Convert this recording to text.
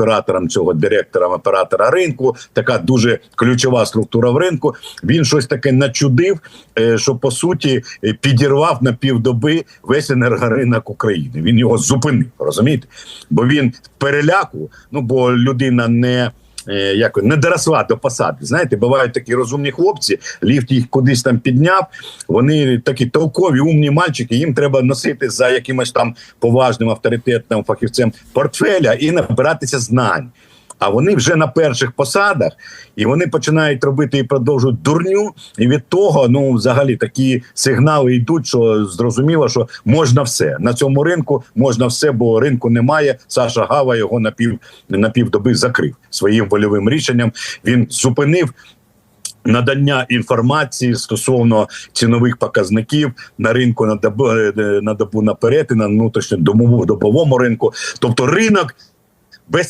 оператором цього директором оператора ринку. Така дуже ключова структура в ринку. Він щось таке начудив, е, що по суті е, підірвав на півдоби весь енергоринок України. Він його зупинив, розумієте? Бо він переляку, ну бо людина не. Е, Як не доросла до посади. Знаєте, бувають такі розумні хлопці, ліфт їх кудись там підняв. Вони такі толкові, умні мальчики. Їм треба носити за якимось там поважним авторитетним фахівцем портфеля і набиратися знань. А вони вже на перших посадах, і вони починають робити і продовжують дурню. І від того, ну взагалі, такі сигнали йдуть, що зрозуміло, що можна все на цьому ринку, можна все, бо ринку немає. Саша Гава його на пів на півдоби закрив своїм вольовим рішенням. Він зупинив. Надання інформації стосовно цінових показників на ринку на добу, е, на добу наперед і на внутрішньодобовому добовому ринку, тобто ринок без